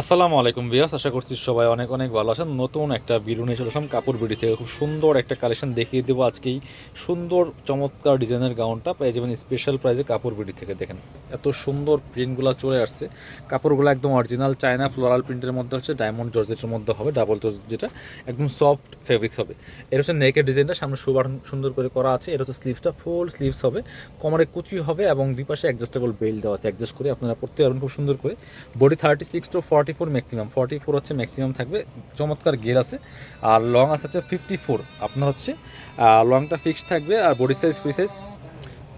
আসসালামু আলাইকুম ভিয়াস আশা করছি সবাই অনেক অনেক ভালো আছেন। নতুন একটা ভিডিও নিয়ে চলে আসলাম, কাপড় বিড়ি থেকে। খুব সুন্দর একটা কালেকশন দেখিয়ে দেবো আজকেই। সুন্দর, চমৎকার ডিজাইনের গাউনটা পেয়ে যাবেন স্পেশাল প্রাইজে কাপড় বিড়ি থেকে, দেখেন। এত সুন্দর প্রিন্টগুলো চলে আসছে। কাপড়গুলো একদম অরিজিনাল চায়না ফ্লোরাল প্রিন্টের মধ্যে হচ্ছে ডায়মন্ড জর্জেটের মধ্যে হবে ডাবল জর্জ যেটা, একদম সফট ফেব্রিক্স হবে। এর হচ্ছে নেকের ডিজাইনটা, সামনে সুবার সুন্দর করে করা আছে। এর হচ্ছে স্লিভসটা ফুল স্লিভস হবে। কোমরে কুচি হবে এবং দুই পাশে অ্যাডজাস্টেবল বেল্ট দেওয়া আছে। অ্যাডজাস্ট করে আপনারা পড়তে পারবেন খুব সুন্দর করে। Body thirty six to forty four maximum forty four হচ্ছে ম্যাক্সিমাম থাকবে, চমৎকার গের আছে। আর লং আছে হচ্ছে ফিফটি ফোর আপনার হচ্ছে লংটা ফিক্সড থাকবে, আর body size free size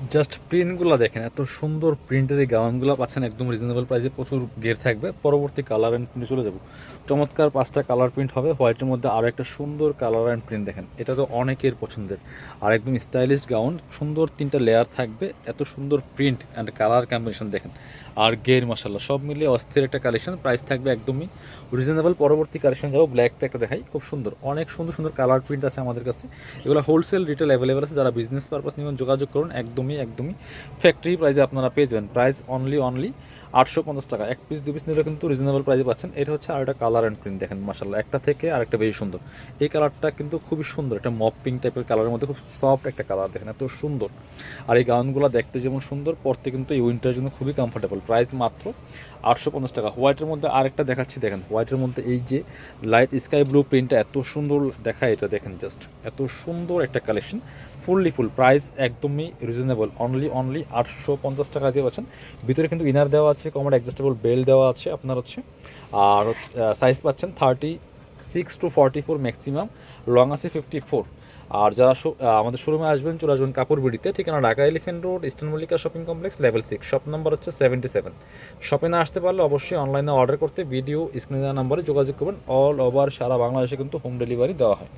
just প্রিন্টগুলো দেখেন, এত সুন্দর প্রিন্টের এই গাউনগুলো পাচ্ছেন, একদম রিজনেবল প্রাইসে প্রচুর গের থাকবে। পরবর্তী কালার অ্যান্ড প্রিন্টে চলে যাব। চমৎকার পাঁচটা কালার প্রিন্ট হবে হোয়াইটের মধ্যে আরও একটা সুন্দর কালার অ্যান্ড প্রিন্ট দেখেন, এটা তো অনেকের পছন্দের। আর একদম স্টাইলিশ গাউন সুন্দর তিনটা লেয়ার থাকবে, এত সুন্দর প্রিন্ট অ্যান্ড কালার কম্বিনেশন দেখেন। আর গের মশাল্লা সব মিলিয়ে অস্থির একটা কালেকশন প্রাইস থাকবে একদমই রিজনেবল পরবর্তী কালেকশন যাব ব্ল্যাকটা একটা দেখাই, খুব সুন্দর, অনেক সুন্দর সুন্দর কালার প্রিন্ট আছে আমাদের কাছে। এগুলো হোলসেল রিটেল অ্যাভেলেবেল আছে, যারা বিজনেস পারপাস নিয়ে যোগাযোগ করুন, একদমই একদমই একদমই। ফ্যাক্টরি প্রাইসে আপনারা পেয়ে যাবেন। প্রাইস অনলি অনলি আটশো পঞ্চাশ টাকা। এক পিস দু পিস নিলে কিন্তু রিজনেবল প্রাইসে পাচ্ছেন। এটা হচ্ছে আর একটা কালার অ্যান্ড প্রিন্ট দেখেন মাসাল্লাহ একটা থেকে আরেকটা বেশি সুন্দর। এই কালারটা কিন্তু খুবই সুন্দর। একটা মপ পিঙ্ক টাইপের কালারের মধ্যে খুব সফট একটা কালার দেখেন, এত সুন্দর। আর এই গাউনগুলো দেখতে যেমন সুন্দর, পরতে কিন্তু এই উইন্টারের জন্য খুবই কমফোর্টেবল প্রাইস মাত্র আটশো পঞ্চাশ টাকা। হোয়াইটের মধ্যে আরেকটা দেখাচ্ছি, দেখেন। হোয়াইটের মধ্যে এই যে লাইট স্কাই ব্লু প্রিন্টটা এত সুন্দর দেখায় এটা, দেখেন জাস্ট এত সুন্দর একটা কালেকশন ফুললি ফুল প্রাইস একদমই রিজনেবল অনলি অনলি আটশো পঞ্চাশ টাকা দিয়ে পাচ্ছেন। ভিতরে কিন্তু ইনার দেওয়া আছে কমার অ্যাডজাস্টেবল বেল দেওয়া আছে আপনার হচ্ছে। আর সাইজ পাচ্ছেন thirty six to forty four maximum long আছে ফিফটি ফোর আর যারা আমাদের শোরুমে আসবেন, চলে আসবেন কাপড় বিড়িতে ঠিকানা Dhaka elephant road eastern Mallika shopping complex level six shop number হচ্ছে সেভেন্টি সেভেন শপে না আসতে পারলে অবশ্যই অনলাইনে অর্ডার করতে ভিডিও স্ক্রিনে দেওয়া নাম্বারে যোগাযোগ করবেন। অল ওভার সারা বাংলাদেশে কিন্তু হোম ডেলিভারি দেওয়া হয়।